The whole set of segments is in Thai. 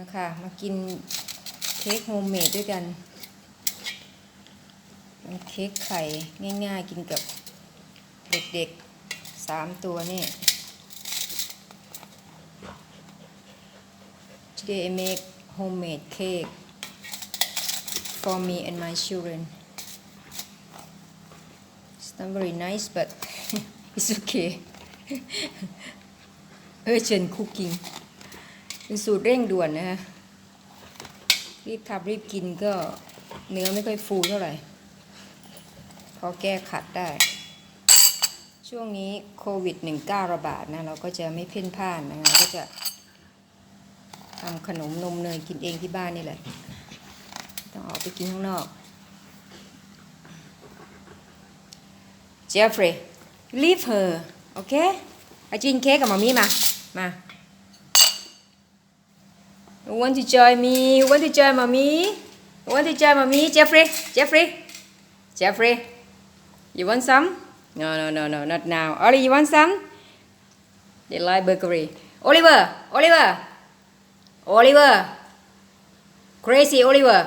มาค่ะ มากินเค้กโฮมเมดด้วยกันเป็นเค้กไข่ง่ายๆ กินกับเด็กๆสามตัวนี่ Today I make homemade cake for me and my children. It's not very nice, but it's okay. Urgent cooking. เป็นสูตรเร่งด่วนนะฮะรีบทำรีบกินก็เนื้อไม่ค่อยฟูเท่าไหร่ พอแก้ขัดได้ ช่วงนี้โควิด -19 ระบาดนะ เราก็จะไม่เพ่นพ่านนะก็จะทำขนมนมเนยกินเองที่บ้านนี่แหละ ต้องออกไปกินข้างนอก Jeffrey leave her โอเคไปกินเค้กกับมามี่มา มา You want to join me? You want to join mommy? You want to join mommy? Jeffrey? Jeffrey? Jeffrey? You want some? No, no, no, no, not now. Ollie, you want some? They like bakery. Oliver, Oliver, Oliver, crazy Oliver.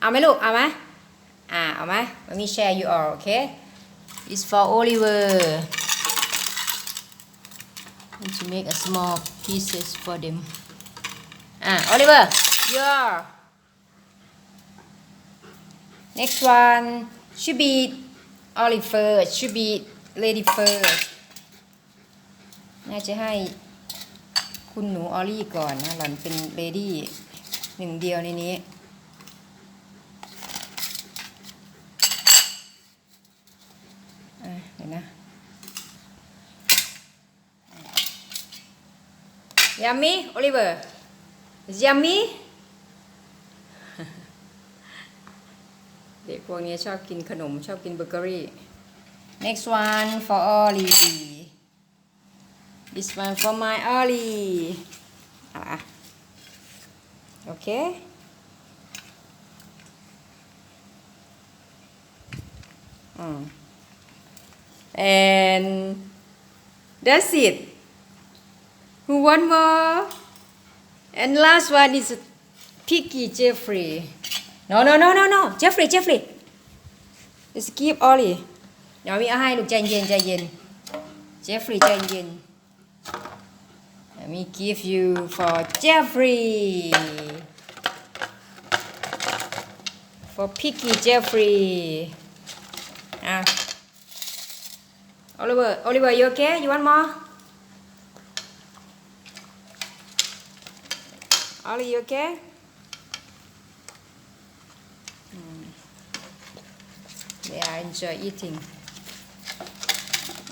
เอาไหมลูก เอาไหมอ่า เอาไหม Let me share you all, okay? It's for Oliver. Need to make a small pieces for them. อะ Oliver your next one should be Oliver should be lady first น่าจะให้คุณหนูออลลี่ก่อนนะ หล่อนเป็นเลดี้หนึ่งเดียวในนี้อะเดี๋ยวนะ Yummy Oliver Is yummy เด็กพวกนี้ชอบกินขนม ชอบกินเบเกอรี่ next one for Ollie this one for my Ollie อ่ะโอเค อืม and that's it who want more and last one is Picky Jeffrey. No, no, no, no, no. Jeffrey, Jeffrey. Let's keep Ollie. เดี๋ยวมีเอาให้ลูกใจเย็นใจเย็น Jeffrey ใจเย็น Let me give you for Jeffrey. For Picky Jeffrey. Ah. Oliver, Oliver, you okay? You want more? Ollie, you okay? Mm. They are enjoy eating.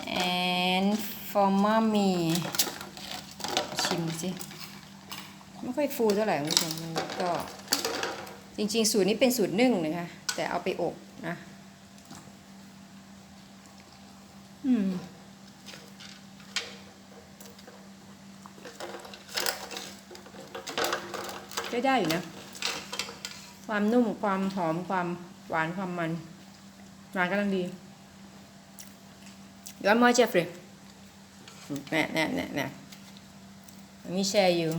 And for mommy ชิมสิไม่ค่อยฟูเท่าไหร่คุณผู้ชมมันก็จริงๆ สูตรนี้เป็นสูตรนึ่งนะคะแต่เอาไปอบนะ อืม ได้ได้อยู่นะ ความนุ่มความหอมความหวานความมัน หวานกำลังดีย้อนมอเจฟฟรีแน่แน่แน่แน่ Let me share you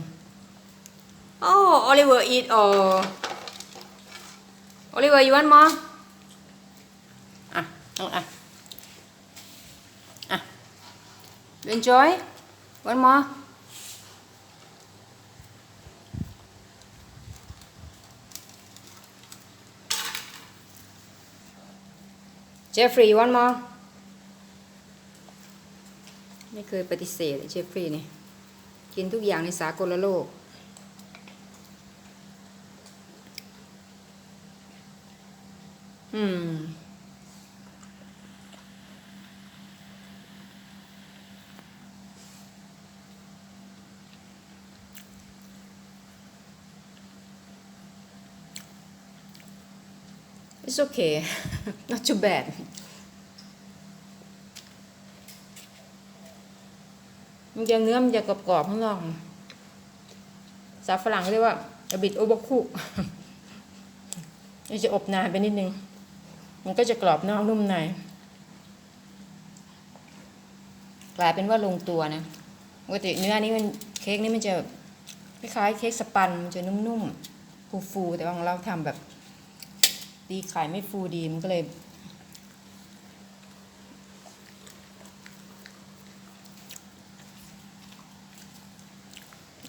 Oh Oliver eat all Oliver you want more อะเอาอะ อะ enjoy one more Jeffrey you want more ไม่เคยปฏิเสธเจฟฟรีย์นี่กินทุกอย่างในสากลโลก อืม It's okay not too bad มันจะเนื้อมันจะกรอบๆข้างนอกสาฝรั่งเรียกว่าอบิดโอบคุมันจะอบนานไปนิดนึง มันก็จะกรอบนอกนุ่มใน กลายเป็นว่าลงตัวนะปกติเนื้อนี้มันเค้กนี่มันจะคล้ายๆเค้กสปันมันจะนุ่มๆฟูๆแต่ว่าของเราทำแบบ ตีไข่ไม่ฟูดีมันก็เลย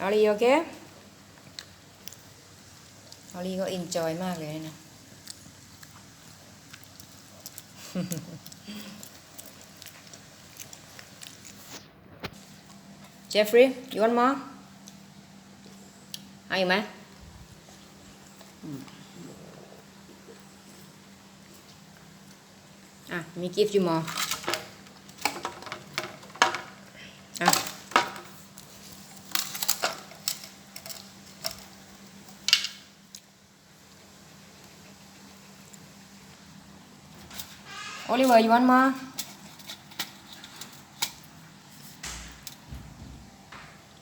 ออลีโอเคออลีก็อินจอยมากเลยนะเจฟฟรีย์ you want more เอ อีกไหมอะมี give you more อะ Oliver you want more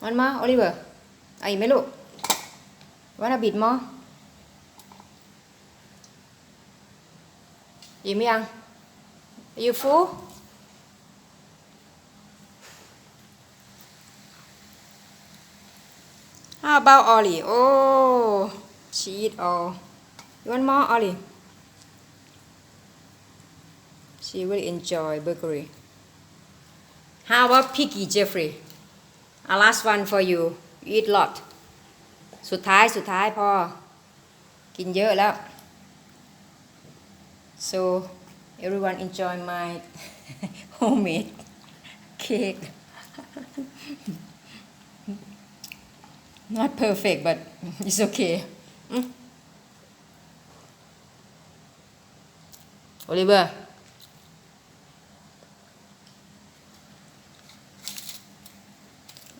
วันมา Oliver เอาอีกไหมลูกวันอาบิดมออิ่มยัง Are you full How about Ollie Oh she eat all You want more Ollie She really enjoy bakery How about Piggy Jeffrey A last one for you you eat lot สุดท้ายสุดท้ายพอ กินเยอะแล้ว so everyone enjoy my homemade cake not perfect but it's okay อืม Oliver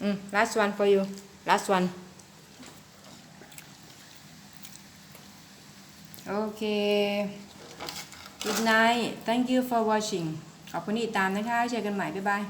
Mm, last one for you. Last one. Okay. Good night. Thank you for watching. ขอบคุณที่ติดตามนะคะเจอกันใหม่บ๊ายบาย